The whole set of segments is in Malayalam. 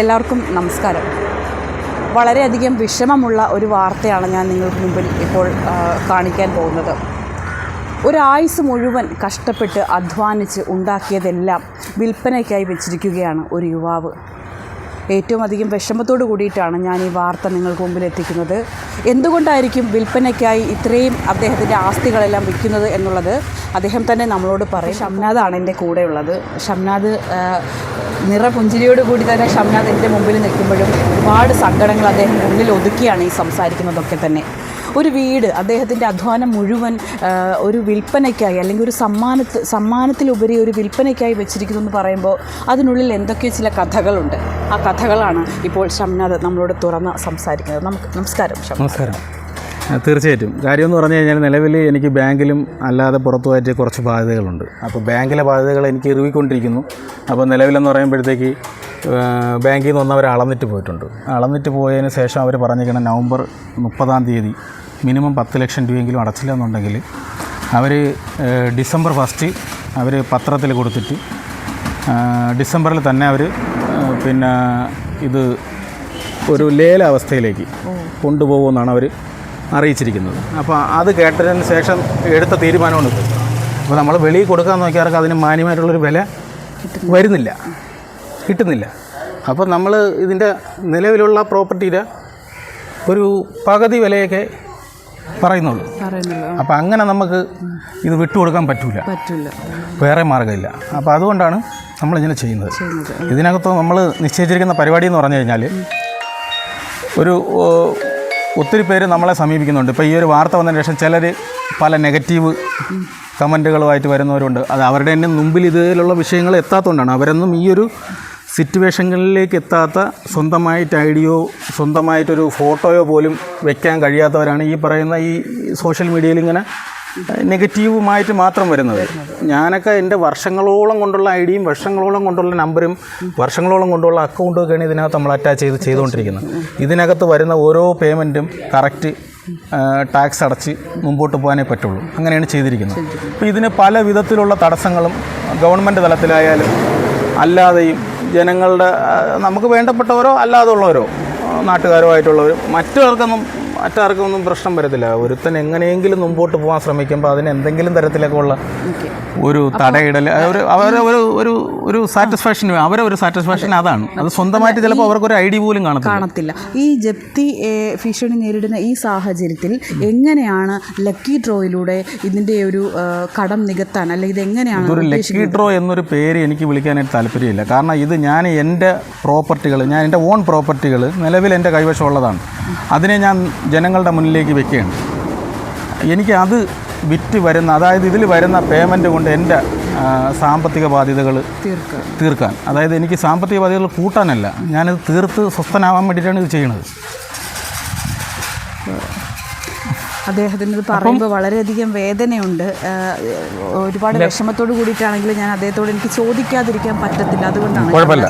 എല്ലാവർക്കും നമസ്കാരം. വളരെയധികം വിഷമമുള്ള ഒരു വാർത്തയാണ് ഞാൻ നിങ്ങൾക്ക് മുമ്പിൽ ഇപ്പോൾ കാണിക്കാൻ പോകുന്നത്. ഒരായുസ് മുഴുവൻ കഷ്ടപ്പെട്ട് അധ്വാനിച്ച് ഉണ്ടാക്കിയതെല്ലാം വിൽപ്പനയ്ക്കായി വെച്ചിരിക്കുകയാണ് ഒരു യുവാവ്. ഏറ്റവും അധികം വിഷമത്തോടു കൂടിയിട്ടാണ് ഞാൻ ഈ വാർത്ത നിങ്ങൾക്ക് മുമ്പിൽ എത്തിക്കുന്നത്. എന്തുകൊണ്ടായിരിക്കും വിൽപ്പനയ്ക്കായി ഇത്രയും അദ്ദേഹത്തിന്റെ ആസ്തികളെല്ലാം വിൽക്കുന്നത് എന്നുള്ളത്? അദ്ദേഹം തന്നെ നമ്മളോട് പറയും. ഷംനാദാണ് എന്റെ കൂടെയുള്ളത്. ഷംനാദ് നിറപുഞ്ചിരിയോട് കൂടി തന്നെ ഷംനാഥ് എന്റെ മുമ്പിൽ നിൽക്കുമ്പോഴും ഒരുപാട് സങ്കടങ്ങൾ അദ്ദേഹം ഉള്ളിൽ ഒതുക്കിയാണ് ഈ സംസാരിക്കുന്നതൊക്കെ തന്നെ. ഒരു വീട് അദ്ദേഹത്തിന്റെ അധ്വാനം മുഴുവൻ ഒരു വിൽപ്പനയ്ക്കായി അല്ലെങ്കിൽ ഒരു സമ്മാനത്ത് സമ്മാനത്തിലുപരി ഒരു വിൽപ്പനയ്ക്കായി വെച്ചിരിക്കുന്നു എന്ന് പറയുമ്പോൾ അതിനുള്ളിൽ എന്തൊക്കെയോ ചില കഥകളുണ്ട്. ആ കഥകളാണ് ഇപ്പോൾ ഷംനാഥ് നമ്മളോട് തുറന്ന് സംസാരിക്കുന്നത്. നമുക്ക് നമസ്കാരം നമസ്കാരം. തീർച്ചയായിട്ടും. കാര്യമെന്ന് പറഞ്ഞു കഴിഞ്ഞാൽ നിലവിൽ എനിക്ക് ബാങ്കിലും അല്ലാതെ പുറത്തുമായിട്ട് കുറച്ച് ബാധ്യതകളുണ്ട്. അപ്പോൾ ബാങ്കിലെ ബാധ്യതകൾ എനിക്ക് ഇറുവിക്കൊണ്ടിരിക്കുന്നു അപ്പോൾ നിലവിലെന്ന് പറയുമ്പോഴത്തേക്ക് ബാങ്കിൽ നിന്ന് അവർ അളന്നിട്ട് പോയിട്ടുണ്ട്. അളന്നിട്ട് പോയതിന് ശേഷം അവർ പറഞ്ഞിരിക്കണം നവംബർ മുപ്പതാം തീയതി മിനിമം പത്ത് ലക്ഷം രൂപയെങ്കിലും അടച്ചില്ല എന്നുണ്ടെങ്കിൽ അവർ ഡിസംബർ ഫസ്റ്റ് അവർ പത്രത്തിൽ കൊടുത്തിട്ട് ഡിസംബറിൽ തന്നെ അവർ പിന്നെ ഇത് ഒരു ലേല അവസ്ഥയിലേക്ക് കൊണ്ടുപോകുമെന്നാണ് അവർ അറിയിച്ചിരിക്കുന്നത്. അപ്പോൾ അത് കേട്ടതിന് ശേഷം എടുത്ത തീരുമാനമാണ് ഇത്. അപ്പോൾ നമ്മൾ വെളിയിൽ കൊടുക്കാൻ നോക്കിയാർക്ക് അതിന് മാന്യമായിട്ടുള്ളൊരു വില വരുന്നില്ല. കിട്ടുന്നില്ല. അപ്പോൾ നമ്മൾ ഇതിന്റെ നിലവിലുള്ള പ്രോപ്പർട്ടിയുടെ ഒരു പകുതി വിലയൊക്കെ പറയുന്നുള്ളൂ. അപ്പം അപ്പോൾ അങ്ങനെ നമുക്ക് ഇത് വിട്ടുകൊടുക്കാൻ പറ്റില്ല പറ്റില്ല വേറെ മാർഗമില്ല. അപ്പോൾ അതുകൊണ്ടാണ് നമ്മളിങ്ങനെ ചെയ്യുന്നത്. ചെയ്യുന്നത്. ഇതിനകത്ത് നമ്മൾ നിശ്ചയിച്ചിരിക്കുന്ന പരിപാടി എന്ന് പറഞ്ഞു കഴിഞ്ഞാൽ ഒരു ഒത്തിരി പേര് നമ്മളെ സമീപിക്കുന്നുണ്ട്. ഇപ്പോൾ ഈ ഒരു വാർത്ത വന്നതിന് ശേഷം ചിലർ പല നെഗറ്റീവ് കമന്റുകളുമായിട്ട് വരുന്നവരുണ്ട്. അത് അവരുടെ തന്നെ മുമ്പിൽ ഇതിലുള്ള വിഷയങ്ങൾ എത്താത്തതുകൊണ്ടാണ് അവരൊന്നും ഈ ഒരു സിറ്റുവേഷനുകളിലേക്ക് എത്താത്ത സ്വന്തമായിട്ട് ഐഡിയോ സ്വന്തമായിട്ടൊരു ഫോട്ടോയോ പോലും വെക്കാൻ കഴിയാത്തവരാണ് ഈ പറയുന്ന ഈ സോഷ്യൽ മീഡിയയിൽ ഇങ്ങനെ നെഗറ്റീവുമായിട്ട് മാത്രം വരുന്നത്. ഞാനൊക്കെ എന്റെ വർഷങ്ങളോളം കൊണ്ടുള്ള ഐ ഡിയും വർഷങ്ങളോളം കൊണ്ടുള്ള നമ്പറും വർഷങ്ങളോളം കൊണ്ടുള്ള അക്കൗണ്ടൊക്കെയാണ് ഇതിനകത്ത് നമ്മൾ അറ്റാച്ച് ചെയ്ത് ചെയ്തുകൊണ്ടിരിക്കുന്നത്. ഇതിനകത്ത് വരുന്ന ഓരോ പേയ്മെന്റും കറക്റ്റ് ടാക്സ് അടച്ച് മുമ്പോട്ട് പോകാനേ പറ്റുള്ളൂ. അങ്ങനെയാണ് ചെയ്തിരിക്കുന്നത്. അപ്പോൾ ഇതിന് പല വിധത്തിലുള്ള തടസ്സങ്ങളും ഗവൺമെന്റ് തലത്തിലായാലും അല്ലാതെയും ജനങ്ങളുടെ നമുക്ക് വേണ്ടപ്പെട്ടവരോ അല്ലാതെ ഉള്ളവരോ നാട്ടുകാരോ ആയിട്ടുള്ളവരും മറ്റുള്ളവർക്കൊന്നും മറ്റാർക്കൊന്നും പ്രശ്നം വരത്തില്ല. ഒരുത്തൻ എങ്ങനെയെങ്കിലും മുമ്പോട്ട് പോകാൻ ശ്രമിക്കുമ്പോൾ അതിന് എന്തെങ്കിലും തരത്തിലൊക്കെ ഉള്ള ഒരു തടയിടൽ ഒരു അവരെ ഒരു ഒരു ഒരു സാറ്റിസ്ഫാക്ഷൻ അവരെ ഒരു സാറ്റിസ്ഫാക്ഷൻ അതാണ്. അത്. സ്വന്തമായിട്ട് ചിലപ്പോൾ അവർക്ക് ഒരു ഐഡിയ പോലും കാണത്തില്ല. ഈ ജപ്തി ഭീഷണി നേരിടുന്ന ഈ സാഹചര്യത്തിൽ എങ്ങനെയാണ് ലക്കി ഡ്രോയിലൂടെ ഇതിന്റെ ഒരു കടം നികത്താൻ അല്ലെങ്കിൽ ഇത് എങ്ങനെയാണ് ഒരു ലക്കി ഡ്രോ എന്നൊരു പേര് എനിക്ക് വിളിക്കാനായിട്ട് താല്പര്യമില്ല. കാരണം ഇത് ഞാൻ എന്റെ പ്രോപ്പർട്ടികൾ ഞാൻ എന്റെ ഓൺ പ്രോപ്പർട്ടികൾ നിലവിൽ എന്റെ കൈവശമുള്ളതാണ്. അതിനെ ഞാൻ ജനങ്ങളുടെ മുന്നിലേക്ക് വെക്കുകയാണ്. എനിക്ക് അത് വിറ്റ് വരുന്ന അതായത് ഇതിൽ വരുന്ന പേയ്മെന്റ് കൊണ്ട് എന്റെ സാമ്പത്തിക ബാധ്യതകൾ തീർക്കാൻ. അതായത് എനിക്ക് സാമ്പത്തിക ബാധ്യതകൾ കൂട്ടാനല്ല. ഞാനത് തീർത്ത് സ്വസ്ഥനാവാൻ വേണ്ടിയിട്ടാണ് ഇത് ചെയ്യുന്നത്. അദ്ദേഹത്തിന് ഇത് പറയുമ്പോൾ വളരെയധികം വേദനയുണ്ട്. ഒരുപാട് വിഷമത്തോട് കൂടിയിട്ടാണെങ്കിൽ ഞാൻ അദ്ദേഹത്തോട് എനിക്ക് ചോദിക്കാതിരിക്കാൻ പറ്റത്തില്ല. അതുകൊണ്ടാണ് കുഴപ്പമില്ല.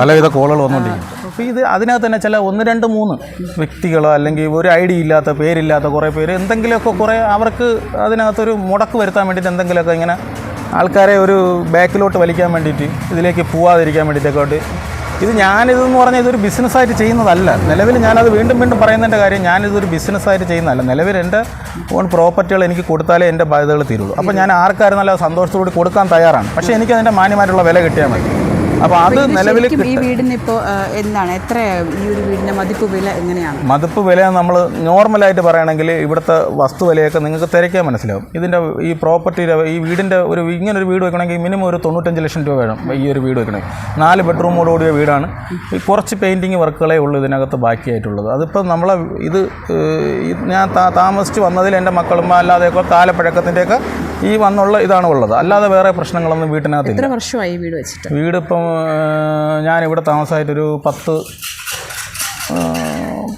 പലവിധ കോളുകൾ വന്നുകൊണ്ടിരിക്കും അപ്പോൾ ഇത് അതിനകത്ത് തന്നെ ചില ഒന്ന് രണ്ട് മൂന്ന് വ്യക്തികളോ അല്ലെങ്കിൽ ഒരു ഐ ഡി ഇല്ലാത്ത പേരില്ലാത്ത കുറേ പേര് എന്തെങ്കിലുമൊക്കെ കുറേ അവർക്ക് അതിനകത്തൊരു മുടക്ക് വരുത്താൻ വേണ്ടിയിട്ട് എന്തെങ്കിലുമൊക്കെ ഇങ്ങനെ ആൾക്കാരെ ഒരു ബാക്കിലോട്ട് വലിക്കാൻ വേണ്ടിയിട്ട് ഇതിലേക്ക് പോവാതിരിക്കാൻ വേണ്ടിയിട്ടൊക്കെ ആയിട്ട് ഇത് ഞാനിതെന്ന് പറഞ്ഞാൽ ഇതൊരു ബിസിനസ്സായിട്ട് ചെയ്യുന്നതല്ല. നിലവിൽ ഞാനത് വീണ്ടും വീണ്ടും പറയുന്നതിന്റെ കാര്യം ഞാനിതൊരു ബിസിനസ്സായിട്ട് ചെയ്യുന്നതല്ല. നിലവിൽ എന്റെ ഓൺ പ്രോപ്പർട്ടികൾ എനിക്ക് കൊടുത്താലേ എന്റെ ബാധ്യതകൾ തീരുള്ളൂ. അപ്പോൾ ഞാൻ ആർക്കായിരുന്നാലും സന്തോഷത്തോടെ കൊടുക്കാൻ തയ്യാറാണ്. പക്ഷേ എനിക്ക് അതിന്റെ മാന്യമായിട്ടുള്ള വില കിട്ടിയാൽ മതി. അപ്പോൾ അത് നിലവിൽ ഈ വീടിന് ഇപ്പോൾ എന്താണ്? എത്ര ഈ ഒരു വീടിന്റെ മതിപ്പ് വില എങ്ങനെയാണ്? മതിപ്പ് വില നമ്മൾ നോർമലായിട്ട് പറയുകയാണെങ്കിൽ ഇവിടുത്തെ വസ്തു വിലയൊക്കെ നിങ്ങൾക്ക് തിരക്കാൻ മനസ്സിലാവും. ഇതിന്റെ ഈ പ്രോപ്പർട്ടിയുടെ ഈ വീടിന്റെ ഒരു ഇങ്ങനെ ഒരു വീട് വെക്കണമെങ്കിൽ മിനിമം ഒരു തൊണ്ണൂറ്റഞ്ച് ലക്ഷം രൂപ വേണം ഈ ഒരു വീട് വെക്കണമെങ്കിൽ. നാല് ബെഡ്റൂമോടുകൂടിയ വീടാണ്. ഈ കുറച്ച് പെയിന്റിങ് വർക്കുകളേ ഉള്ളൂ ഇതിനകത്ത് ബാക്കിയായിട്ടുള്ളത്. അതിപ്പോൾ നമ്മളെ ഇത് ഞാൻ താമസിച്ച് വന്നതിൽ എന്റെ മക്കളും അല്ലാതെയൊക്കെ കാലപ്പഴക്കത്തിന്റെയൊക്കെ ഈ വന്നുള്ള ഇതാണ് ഉള്ളത്. അല്ലാതെ വേറെ പ്രശ്നങ്ങളൊന്നും വീട്ടിനകത്ത് എത്ര വർഷമായി വീട് വെച്ചിട്ട്? വീടിപ്പം ഏഹ്, ഞാനിവിടെ താമസമായിട്ടൊരു പത്ത്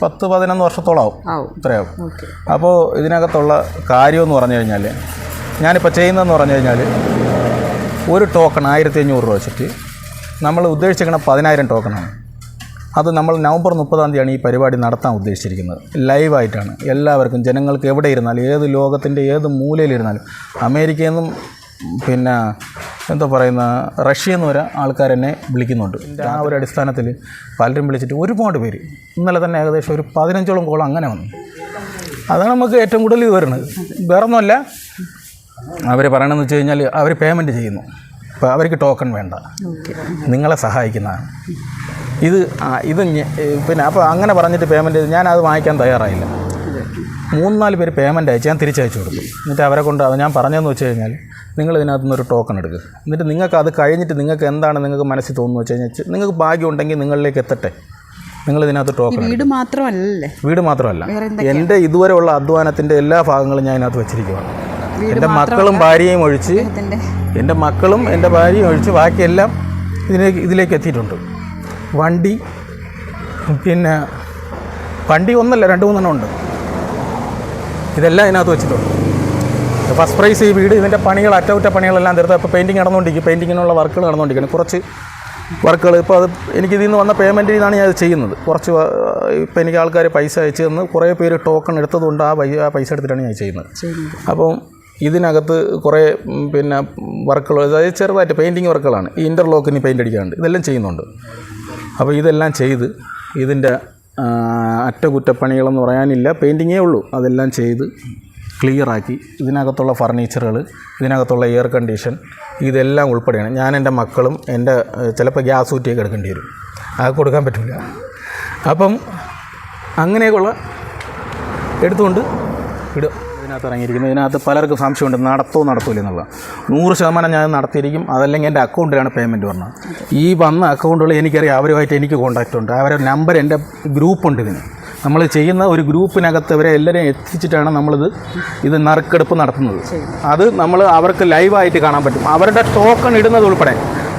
പത്ത് പതിനൊന്ന് വർഷത്തോളാവും. ആവും. ഇത്രയാവും. അപ്പോൾ ഇതിനകത്തുള്ള കാര്യമെന്ന് പറഞ്ഞു കഴിഞ്ഞാൽ ഞാനിപ്പോൾ ചെയ്യുന്നതെന്ന് പറഞ്ഞു കഴിഞ്ഞാൽ ഒരു ടോക്കൺ ആയിരത്തി അഞ്ഞൂറ് രൂപ വെച്ചിട്ട് നമ്മൾ ഉദ്ദേശിച്ചിരിക്കുന്ന പതിനായിരം ടോക്കണാണ് അത് നമ്മൾ നവംബർ മുപ്പതാം തീയതിയാണ് ഈ പരിപാടി നടത്താൻ ഉദ്ദേശിച്ചിരിക്കുന്നത്. ലൈവായിട്ടാണ് എല്ലാവർക്കും ജനങ്ങൾക്ക് എവിടെ ഇരുന്നാലും ഏത് ലോകത്തിന്റെ ഏത് മൂലയിലിരുന്നാലും അമേരിക്കയിൽ നിന്നും പിന്നെ എന്താ പറയുന്ന റഷ്യ എന്ന് വരെ ആൾക്കാർ എന്നെ വിളിക്കുന്നുണ്ട്. ആ ഒരു അടിസ്ഥാനത്തിൽ പലരും വിളിച്ചിട്ട് ഒരുപാട് പേര്. ഇന്നലെ തന്നെ ഏകദേശം ഒരു പതിനഞ്ചോളം കോളം അങ്ങനെ വന്നു. അതാണ് നമുക്ക് ഏറ്റവും കൂടുതൽ ഇത് വരുന്നത്. വേറൊന്നുമല്ല അവർ പറയണമെന്ന് വെച്ച് കഴിഞ്ഞാൽ അവർ പേയ്മെന്റ് ചെയ്യുന്നു. അപ്പോൾ അവർക്ക് ടോക്കൺ വേണ്ട. നിങ്ങളെ സഹായിക്കുന്നതാണ് ഇത് ഇത് പിന്നെ അപ്പോൾ അങ്ങനെ പറഞ്ഞിട്ട് പേയ്മെന്റ് ചെയ്ത് ഞാൻ അത് വാങ്ങിക്കാൻ തയ്യാറായില്ല. മൂന്നാൽ പേര് പേയ്മെന്റ് അയച്ച് ഞാൻ തിരിച്ചയച്ചു കൊടുക്കും എന്നിട്ട് അവരെ കൊണ്ട് അത് ഞാൻ പറഞ്ഞതെന്ന് വെച്ച് കഴിഞ്ഞാൽ നിങ്ങൾ ഇതിനകത്ത് ഒരു ടോക്കൺ എടുക്കുക എന്നിട്ട് നിങ്ങൾക്ക് അത് കഴിഞ്ഞിട്ട് നിങ്ങൾക്ക് എന്താണ് നിങ്ങൾക്ക് മനസ്സിൽ തോന്നുന്നു വെച്ച് കഴിഞ്ഞാൽ നിങ്ങൾക്ക് ഭാഗ്യം ഉണ്ടെങ്കിൽ നിങ്ങളിലേക്ക് എത്തട്ടെ. നിങ്ങൾ ഇതിനകത്ത് ടോക്കൺ വീട് മാത്രമല്ലല്ലേ? വീട് മാത്രമല്ല. എന്റെ ഇതുവരെയുള്ള അധ്വാനത്തിന്റെ എല്ലാ ഭാഗങ്ങളും ഞാൻ ഇതിനകത്ത് വെച്ചിരിക്കുകയാണ് എന്റെ മക്കളും ഭാര്യയും ഒഴിച്ച് എന്റെ മക്കളും എന്റെ ഭാര്യയും ഒഴിച്ച് ബാക്കിയെല്ലാം ഇതിലേക്ക് ഇതിലേക്ക് എത്തിയിട്ടുണ്ട്. വണ്ടി പിന്നെ വണ്ടി ഒന്നല്ല രണ്ട് മൂന്നെണ്ണം ഉണ്ട്. ഇതെല്ലാം ഇതിനകത്ത് വെച്ചിട്ടുണ്ട്. ഫസ്റ്റ് പ്രൈസ് ഈ വീട് ഇതിന്റെ പണികൾ അറ്റകുറ്റപ്പണികളെല്ലാം തീർത്ത് ഇപ്പോൾ പെയിന്റിങ് നടന്നുകൊണ്ടിരിക്കും. പെയിന്റിങ്ങിനുള്ള വർക്കുകൾ നടന്നുകൊണ്ടിരിക്കുന്നത് കുറച്ച് വർക്കുകൾ ഇപ്പോൾ അത് എനിക്ക് ഇതിൽ നിന്ന് വന്ന പേയ്മെന്റിൽ നിന്നാണ് ഞാൻ അത് ചെയ്യുന്നത്. കുറച്ച് ഇപ്പോൾ എനിക്ക് ആൾക്കാർ പൈസ അയച്ചു തന്ന് കുറേ പേര് ടോക്കൺ എടുത്തതുകൊണ്ട് ആ പൈ- ആ പൈസ എടുത്തിട്ടാണ് ഞാൻ ചെയ്യുന്നത്. അപ്പം ഇതിനകത്ത് കുറേ പിന്നെ വർക്കുകൾ അതായത് ചെറുതായിട്ട് പെയിന്റിങ് വർക്കുകളാണ് ഈ ഇന്റർലോക്കിന് പെയിന്റ് അടിക്കാണ്ട് ഇതെല്ലാം ചെയ്യുന്നുണ്ട്. അപ്പോൾ ഇതെല്ലാം ചെയ്ത് ഇതിന്റെ അറ്റകുറ്റപ്പണികളെന്ന് പറയാനില്ല. പെയിന്റിങ്ങേ ഉള്ളൂ. അതെല്ലാം ചെയ്ത് ക്ലിയറാക്കി ഇതിനകത്തുള്ള ഫർണിച്ചറുകൾ ഇതിനകത്തുള്ള എയർ കണ്ടീഷൻ ഇതെല്ലാം ഉൾപ്പെടെയാണ്. ഞാൻ എന്റെ മക്കളും എന്റെ ചിലപ്പോൾ ഗ്യാസ് ഊറ്റിയൊക്കെ എടുക്കേണ്ടി വരും. അത് കൊടുക്കാൻ പറ്റില്ല അപ്പം അങ്ങനെയൊക്കെയുള്ള എടുത്തുകൊണ്ട് ഇടുക ഇതിനകത്ത് ഇറങ്ങിയിരിക്കുന്നത് ഇതിനകത്ത് പലർക്കും സംശയമുണ്ട് നടത്തോ നടത്തൂല എന്നുള്ള നൂറ് ശതമാനം ഞാൻ നടത്തിയിരിക്കും. അതല്ലെങ്കിൽ എന്റെ അക്കൗണ്ടിലാണ് പേയ്മെന്റ് പറഞ്ഞത് ഈ വന്ന അക്കൗണ്ടുകൾ എനിക്കറിയാം. അവരുമായിട്ട് എനിക്ക് കോൺടാക്റ്റ് ഉണ്ട്. അവരുടെ നമ്പർ എന്റെ ഗ്രൂപ്പുണ്ട് ഇതിന്. നമ്മൾ ചെയ്യുന്ന ഒരു ഗ്രൂപ്പിനകത്ത് ഇവരെ എല്ലാവരെയും എത്തിച്ചിട്ടാണ് നമ്മളിത് ഇത് നറുക്കെടുപ്പ് നടത്തുന്നത്. അത് നമ്മൾ അവർക്ക് ലൈവായിട്ട് കാണാൻ പറ്റും. അവരുടെ ടോക്കൺ ഇടുന്നത് ഉൾപ്പെടെ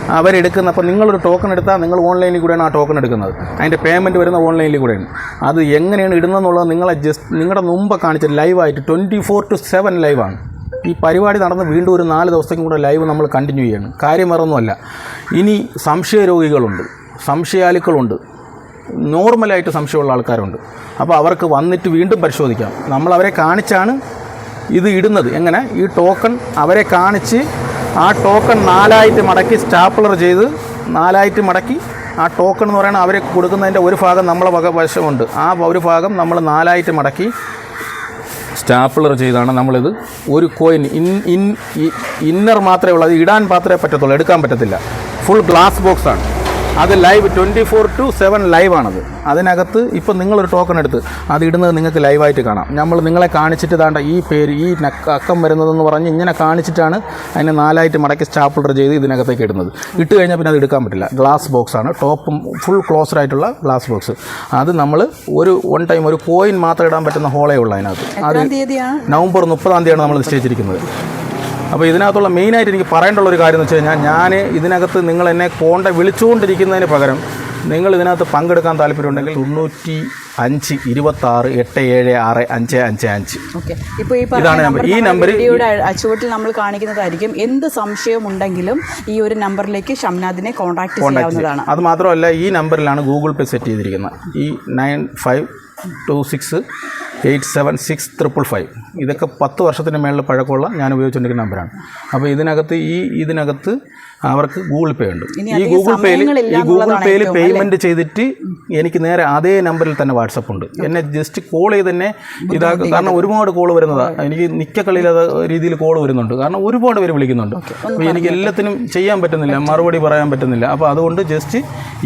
അവരെടുക്കുന്ന അപ്പോൾ നിങ്ങളൊരു ടോക്കൺ എടുത്താൽ നിങ്ങൾ ഓൺലൈനിൽ കൂടെയാണ് ആ ടോക്കൺ എടുക്കുന്നത്. അതിന്റെ പേയ്മെന്റ് വരുന്ന ഓൺലൈനിൽ കൂടെയാണ്. അത് എങ്ങനെയാണ് ഇടുന്നതെന്നുള്ളത് നിങ്ങളെ ജസ്റ്റ് നിങ്ങളുടെ മുമ്പ് കാണിച്ച ലൈവായിട്ട് ട്വന്റി ഫോർ ടു സെവൻ ലൈവാണ് ഈ പരിപാടി നടന്ന് വീണ്ടും ഒരു നാല് ദിവസത്തേക്കും കൂടെ ലൈവ് നമ്മൾ കണ്ടിന്യൂ ചെയ്യണം. കാര്യം വേറൊന്നുമല്ല. ഇനി സംശയ രോഗികളുണ്ട് സംശയാലുക്കളുണ്ട്. നോർമലായിട്ട് സംശയമുള്ള ആൾക്കാരുണ്ട്. അപ്പോൾ അവർക്ക് വന്നിട്ട് വീണ്ടും പരിശോധിക്കാം. നമ്മൾ അവരെ കാണിച്ചാണ് ഇത് ഇടുന്നത്. എങ്ങനെ? ഈ ടോക്കൺ അവരെ കാണിച്ച് ആ ടോക്കൺ നാലായിട്ട് മടക്കി സ്റ്റാപ്ലർ ചെയ്ത് നാലായിട്ട് മടക്കി ആ ടോക്കൺ എന്ന് പറയുന്നത് അവരെ കൊടുക്കുന്നതിന്റെ ഒരു ഭാഗം നമ്മളെ വക വശമുണ്ട്. ആ ഒരു ഭാഗം നമ്മൾ നാലായിട്ട് മടക്കി സ്റ്റാപ്ലർ ചെയ്താണ് നമ്മളിത് ഒരു കോയിൻ ഇൻ ഇൻ ഇന്നർ മാത്രമേ ഉള്ളൂ. അത് ഇടാൻ മാത്രമേ പറ്റത്തുള്ളൂ. എടുക്കാൻ പറ്റത്തില്ല. ഫുൾ ഗ്ലാസ് ബോക്സാണ് അത് live twenty four to seven live ആണത്. അതിനകത്ത് ഇപ്പം നിങ്ങളൊരു ടോക്കൺ എടുത്ത് അത് ഇടുന്നത് നിങ്ങൾക്ക് ലൈവായിട്ട് കാണാം. നമ്മൾ നിങ്ങളെ കാണിച്ചിട്ട് താണ്ട ഈ പേര് ഈ അക്കം വരുന്നതെന്ന് പറഞ്ഞ് ഇങ്ങനെ കാണിച്ചിട്ടാണ് അതിനെ നാലായിട്ട് മടക്കി സ്റ്റാപ്ലർ ചെയ്ത് ഇതിനകത്തേക്ക് ഇടുന്നത്. ഇട്ട് കഴിഞ്ഞാൽ പിന്നെ അത് എടുക്കാൻ പറ്റില്ല. ഗ്ലാസ് ബോക്സ് ആണ്. ടോപ്പും ഫുൾ ക്ലോസ്ഡ് ആയിട്ടുള്ള ഗ്ലാസ് ബോക്സ് അത് നമ്മൾ ഒരു വൺ ടൈം ഒരു കോയിൻ മാത്രം ഇടാൻ പറ്റുന്ന ഹോളേ ഉള്ളൂ അതിനകത്ത്. അത് നവംബർ മുപ്പതാം തീയതിയാണ് നമ്മൾ നിശ്ചയിച്ചിരിക്കുന്നത്. അപ്പോൾ ഇതിനകത്തുള്ള മെയിനായിട്ട് എനിക്ക് പറയേണ്ടുള്ള ഒരു കാര്യം എന്ന് വെച്ച് കഴിഞ്ഞാൽ ഞാൻ ഇതിനകത്ത് നിങ്ങൾ എന്നെ കോണ്ട വിളിച്ചുകൊണ്ടിരിക്കുന്നതിന് പകരം നിങ്ങൾ ഇതിനകത്ത് പങ്കെടുക്കാൻ താല്പര്യമുണ്ടെങ്കിൽ തൊണ്ണൂറ്റി അഞ്ച് ഇരുപത്താറ് എട്ട് ഏഴ് ആറ് അഞ്ച് അഞ്ച് അഞ്ച്. ഇപ്പോൾ ഈ ഇതാണ് ഈ നമ്പർ- അച്ചുവട്ടിൽ നമ്മൾ കാണിക്കുന്നതായിരിക്കും. എന്ത് സംശയം ഉണ്ടെങ്കിലും ഈ ഒരു നമ്പറിലേക്ക് ഷംനാദിനെ കോൺടാക്ട് ചെയ്യാവുന്നതാണ്. അത് മാത്രമല്ല ഈ നമ്പറിലാണ് ഗൂഗിൾ പേ സെറ്റ് ചെയ്തിരിക്കുന്നത്. ഈ nine five two six eight seven six triple five. ഇതൊക്കെ പത്ത് വർഷത്തിന് മേളിൽ പഴക്കമുള്ള ഞാൻ ഉപയോഗിച്ചുകൊണ്ടിരിക്കുന്ന നമ്പറാണ് അപ്പോൾ ഇതിനകത്ത് ഈ ഇതിനകത്ത് അവർക്ക് ഗൂഗിൾ പേ ഉണ്ട്. ഈ ഗൂഗിൾ പേയിൽ ഈ ഗൂഗിൾ പേയിൽ പേയ്മെന്റ് ചെയ്തിട്ട് എനിക്ക് നേരെ അതേ നമ്പറിൽ തന്നെ വാട്സപ്പ് ഉണ്ട്. എന്നെ ജസ്റ്റ് കോൾ ചെയ്ത് തന്നെ ഇതാക്കും കാരണം ഒരുപാട് കോൾ വരുന്നതാണ് എനിക്ക് നിക്കക്കളിയില്ലാത്ത രീതിയിൽ കോൾ വരുന്നുണ്ട്. കാരണം ഒരുപാട് പേര് വിളിക്കുന്നുണ്ട്. അപ്പോൾ എനിക്ക് എല്ലാത്തിനും ചെയ്യാൻ പറ്റുന്നില്ല. മറുപടി പറയാൻ പറ്റുന്നില്ല. അപ്പോൾ അതുകൊണ്ട് ജസ്റ്റ്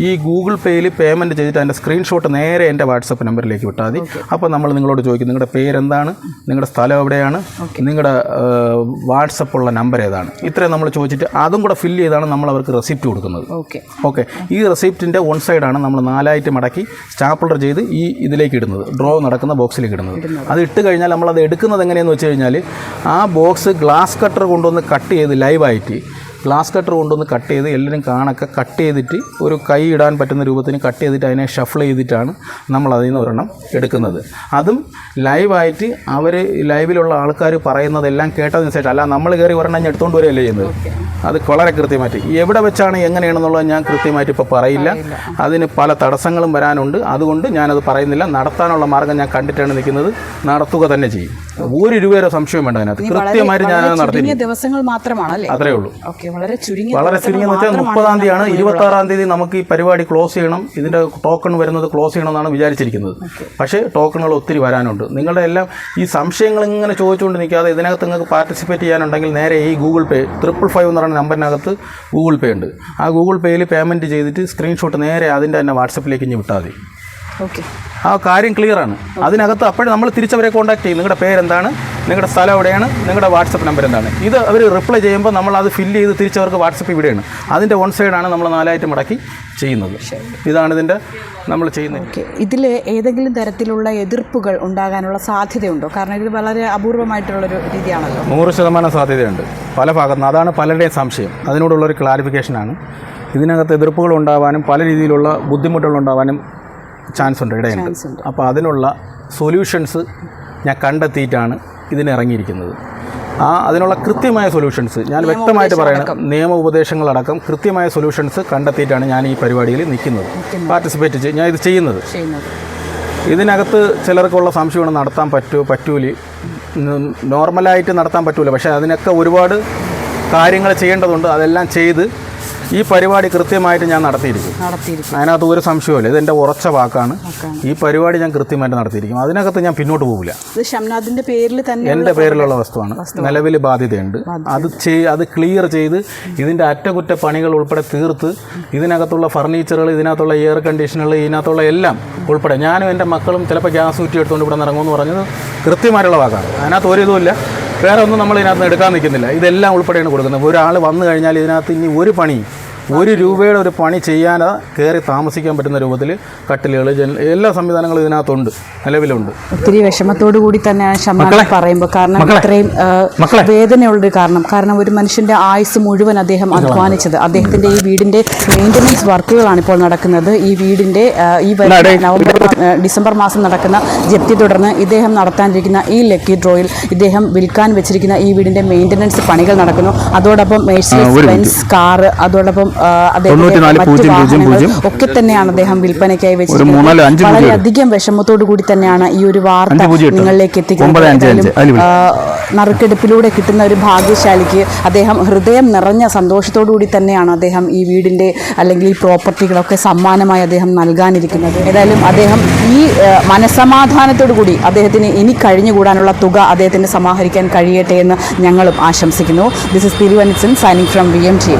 ഈ ഗൂഗിൾ പേയിൽ പേയ്മെന്റ് ചെയ്തിട്ട് അതിന്റെ സ്ക്രീൻഷോട്ട് നേരെ എന്റെ വാട്സപ്പ് നമ്പറിലേക്ക് വിട്ടാൽ മതി. അപ്പോൾ നമ്മൾ നിങ്ങളോട് ചോദിക്കും നിങ്ങളുടെ പേരെന്താണ്? നിങ്ങളുടെ സ്ഥലം എവിടെയാണ്? നിങ്ങളുടെ വാട്സപ്പ് ഉള്ള നമ്പർ ഏതാണ്? ഇത്രയും നമ്മൾ ചോദിച്ചിട്ട് അതും കൂടെ ഫില്ല് ചെയ്താണ് നമ്മൾ അവർക്ക് റെസിപ്റ്റ് കൊടുക്കുന്നത്. ഓക്കെ. ഓക്കെ. ഈ റെസിപ്റ്റിന്റെ വൺ സൈഡാണ് നമ്മൾ നാലായിട്ട് മടക്കി സ്റ്റാപ്ലർ ചെയ്ത് ഈ ഇതിലേക്ക് ഇടുന്നത്. ഡ്രോ നടക്കുന്ന ബോക്സിലേക്ക് ഇടുന്നത്. അത് ഇട്ട് കഴിഞ്ഞാൽ നമ്മളത് എടുക്കുന്നത് എങ്ങനെയെന്ന് വെച്ച് കഴിഞ്ഞാൽ ആ ബോക്സ് ഗ്ലാസ് കട്ടർ കൊണ്ടുവന്ന് കട്ട് ചെയ്ത് ലൈവായിട്ട് ഗ്ലാസ് കട്ടർ കൊണ്ടൊന്ന് കട്ട് ചെയ്ത് എല്ലാവരും കാണൊക്കെ കട്ട് ചെയ്തിട്ട് ഒരു കൈ ഇടാൻ പറ്റുന്ന രൂപത്തിന് കട്ട് ചെയ്തിട്ട് അതിനെ ഷഫിൾ ചെയ്തിട്ടാണ് നമ്മൾ അതിൽ നിന്ന് ഒരെണ്ണം എടുക്കുന്നത്. അതും ലൈവായിട്ട് അവർ ലൈവിലുള്ള ആൾക്കാർ പറയുന്നതെല്ലാം കേട്ടതിന് ശേഷം അല്ല നമ്മൾ കയറി ഒരെണ്ണം എടുത്തുകൊണ്ട് വരികയല്ലേ ചെയ്യുന്നത്? അത് വളരെ കൃത്യമായിട്ട്. എവിടെ വെച്ചാണ് എങ്ങനെയാണെന്നുള്ളത് ഞാൻ കൃത്യമായിട്ട് ഇപ്പോൾ പറയില്ല. അതിന് പല തടസ്സങ്ങളും വരാനുണ്ട്. അതുകൊണ്ട് ഞാനത് പറയുന്നില്ല. നടത്താനുള്ള മാർഗം ഞാൻ കണ്ടിട്ടാണ് നിൽക്കുന്നത്. നടത്തുക തന്നെ ചെയ്യും. ഒരു രൂപയുടെ സംശയം വേണ്ട അതിനകത്ത്. കൃത്യമായിട്ട് ഞാൻ നടത്തി ചുരുങ്ങിയ ദിവസങ്ങൾ മാത്രമാണല്ലേ? അത്രേ ഉള്ളൂ. വളരെ ചുരുങ്ങിയ വളരെ ചുരുങ്ങിയെന്ന് വെച്ചാൽ മുപ്പതാം തീയതിയാണ് ഇരുപത്തി ആറാം തീയതി നമുക്ക് ഈ പരിപാടി ക്ലോസ് ചെയ്യണം. ഇതിന്റെ ടോക്കൺ വരുന്നത് ക്ലോസ് ചെയ്യണമെന്നാണ് വിചാരിച്ചിരിക്കുന്നത്. പക്ഷേ ടോക്കണുകൾ ഒത്തിരി വരാനുണ്ട്. നിങ്ങളുടെ എല്ലാം ഈ സംശയങ്ങൾ ഇങ്ങനെ ചോദിച്ചുകൊണ്ട് നിൽക്കാതെ ഇതിനകത്ത് നിങ്ങൾക്ക് പാർട്ടിസിപ്പേറ്റ് ചെയ്യാനുണ്ടെങ്കിൽ നേരെ ഈ ഗൂഗിൾ പേ ട്രിപ്പിൾ ഫൈവ് എന്ന് പറയുന്ന നമ്പറിനകത്ത് ഗൂഗിൾ പേ ഉണ്ട്. ആ ഗൂഗിൾ പേയിൽ പേയ്മെന്റ് ചെയ്തിട്ട് സ്ക്രീൻഷോട്ട് നേരെ അതിന്റെ തന്നെ വാട്സപ്പിലേക്ക് ഇഞ്ഞ് വിട്ടാൽ മതി. ആ കാര്യം ക്ലിയർ ആണ്. അതിനകത്ത് അപ്പോഴും നമ്മൾ തിരിച്ചവരെ കോൺടാക്ട് ചെയ്യും. നിങ്ങളുടെ പേരെന്താണ്? നിങ്ങളുടെ സ്ഥലം എവിടെയാണ്? നിങ്ങളുടെ വാട്സപ്പ് നമ്പർ എന്താണ്? ഇത് അവർ റിപ്ലൈ ചെയ്യുമ്പോൾ നമ്മൾ അത് ഫില്ല് ചെയ്ത് തിരിച്ചവർക്ക് വാട്സപ്പ് ഇവിടെയാണ്. അതിന്റെ വൺ സൈഡാണ് നമ്മൾ നാലായിട്ട് മടക്കി ചെയ്യുന്നത്. ഇതാണ് ഇതിന്റെ നമ്മൾ ചെയ്യുന്നത്. ഓക്കെ ഇതിൽ ഏതെങ്കിലും തരത്തിലുള്ള എതിർപ്പുകൾ ഉണ്ടാകാനുള്ള സാധ്യതയുണ്ടോ? കാരണം ഇത് വളരെ അപൂർവമായിട്ടുള്ളൊരു രീതിയാണല്ലോ. നൂറ് ശതമാനം സാധ്യതയുണ്ട്. പല ഭാഗത്തു നിന്ന് അതാണ് പലരുടെയും സംശയം. അതിനോടുള്ളൊരു ക്ലാരിഫിക്കേഷനാണ് ഇതിനകത്ത് എതിർപ്പുകൾ ഉണ്ടാവാനും പല രീതിയിലുള്ള ബുദ്ധിമുട്ടുകൾ ഉണ്ടാവാനും ചാൻസ് ഉണ്ട് ഇടയുണ്ട് അപ്പോൾ അതിനുള്ള സൊല്യൂഷൻസ് ഞാൻ കണ്ടെത്തിയിട്ടാണ് ഇതിനിറങ്ങിയിരിക്കുന്നത് ആ അതിനുള്ള കൃത്യമായ സൊല്യൂഷൻസ് ഞാൻ വ്യക്തമായിട്ട് പറയണം നിയമ ഉപദേശങ്ങളടക്കം കൃത്യമായ സൊല്യൂഷൻസ് കണ്ടെത്തിയിട്ടാണ് ഞാൻ ഈ പരിപാടിയിൽ നിൽക്കുന്നത് പാർട്ടിസിപ്പേറ്റ് ചെയ്ത് ഞാൻ ഇത് ചെയ്യുന്നത്. ഇതിനകത്ത് ചിലർക്കുള്ള സംശയമാണ് നടത്താൻ പറ്റുമോ പറ്റൂലി. നോർമലായിട്ട് നടത്താൻ പറ്റൂല. പക്ഷേ അതിനൊക്കെ ഒരുപാട് കാര്യങ്ങൾ ചെയ്യേണ്ടതുണ്ട്. അതെല്ലാം ചെയ്ത് ഈ പരിപാടി കൃത്യമായിട്ട് ഞാൻ നടത്തിയിരിക്കും. അതിനകത്ത് ഒരു ഇത് എന്റെ ഉറച്ച വാക്കാണ്. ഈ പരിപാടി ഞാൻ കൃത്യമായിട്ട് നടത്തിയിരിക്കും. അതിനകത്ത് ഞാൻ പിന്നോട്ട് പോകില്ല ഷംനാദിന്റെ പേരിൽ തന്നെ എന്റെ പേരിലുള്ള വസ്തുവാണ്. നിലവിൽ ബാധ്യതയുണ്ട്. അത് ചെയ് അത് ക്ലിയർ ചെയ്ത് ഇതിന്റെ അറ്റകുറ്റപ്പണികൾ ഉൾപ്പെടെ തീർത്ത് ഇതിനകത്തുള്ള ഫർണിച്ചറുകൾ ഇതിനകത്തുള്ള എയർ കണ്ടീഷനുകൾ ഇതിനകത്തുള്ള എല്ലാം ഉൾപ്പെടെ ഞാനും എന്റെ മക്കളും ചിലപ്പോൾ ഗ്യാസ് ഊറ്റി എടുത്തുകൊണ്ട് ഇവിടെ നിന്ന് ഇറങ്ങുമെന്ന് പറഞ്ഞത് കൃത്യമായിട്ടുള്ള വാക്കാണ്. അതിനകത്ത് ഒരു ഇതുമില്ല. വേറെ ഒന്നും നമ്മൾ ഇതിനകത്ത് എടുക്കാൻ നിൽക്കുന്നില്ല. ഇതെല്ലാം ഉൾപ്പെടെയാണ് കൊടുക്കുന്നത്. ഒരാൾ വന്നു കഴിഞ്ഞാൽ ഇതിനകത്ത് ഇനി ഒരു പണി ഒരു രൂപയുടെ ഒരു പണി ചെയ്യാതെ കയറി താമസിക്കാൻ പറ്റുന്ന രൂപത്തിൽ കട്ടിലുകൾ എല്ലാ സംവിധാനങ്ങളും ഇതിനകത്തുണ്ട് നിലവിലുണ്ട്. ഒത്തിരി വിഷമത്തോടു കൂടി തന്നെയാണ് മക്കളെ. പറയുമ്പോൾ കാരണം. ഇത്രയും വേദനയുള്ള കാരണം. കാരണം ഒരു മനുഷ്യന്റെ ആയുസ് മുഴുവൻ അദ്ദേഹം അധ്വാനിച്ചത്. അദ്ദേഹത്തിന്റെ ഈ വീടിന്റെ മെയിന്റനൻസ് വർക്കുകളാണ് ഇപ്പോൾ നടക്കുന്നത്. ഈ വീടിന്റെ ഈ വരുന്ന നവംബർ ഡിസംബർ മാസം നടക്കുന്ന ജപ്തി തുടർന്ന് ഇദ്ദേഹം നടത്താനിരിക്കുന്ന ഈ ലക്കി ഡ്രോയിൽ ഇദ്ദേഹം വിൽക്കാൻ വെച്ചിരിക്കുന്ന ഈ വീടിന്റെ മെയിന്റനൻസ് പണികൾ നടക്കുന്നു. അതോടൊപ്പം ഒരു ബെൻസ് കാർ അതോടൊപ്പം ഒക്കെ തന്നെയാണ് അദ്ദേഹം വിൽപ്പനയ്ക്കായി വെച്ചിരിക്കുന്നത്. വളരെയധികം വിഷമത്തോടു കൂടി തന്നെയാണ് ഈ ഒരു വാർത്ത. നിങ്ങളിലേക്ക് എത്തിക്കുന്നത്. നറുക്കെടുപ്പിലൂടെ കിട്ടുന്ന ഒരു ഭാഗ്യശാലിക്ക് അദ്ദേഹം ഹൃദയം നിറഞ്ഞ സന്തോഷത്തോടു കൂടി തന്നെയാണ് അദ്ദേഹം ഈ വീടിന്റെ അല്ലെങ്കിൽ ഈ പ്രോപ്പർട്ടികളൊക്കെ സമ്മാനമായി അദ്ദേഹം നൽകാനിരിക്കുന്നത്. ഏതായാലും അദ്ദേഹം ഈ മനസമാധാനത്തോടു കൂടി അദ്ദേഹത്തിന് ഇനി കഴിഞ്ഞുകൂടാനുള്ള തുക അദ്ദേഹത്തിന് സമാഹരിക്കാൻ കഴിയട്ടെ എന്ന് ഞങ്ങളും ആശംസിക്കുന്നു. This is Thiruvananthapuram signing from V M T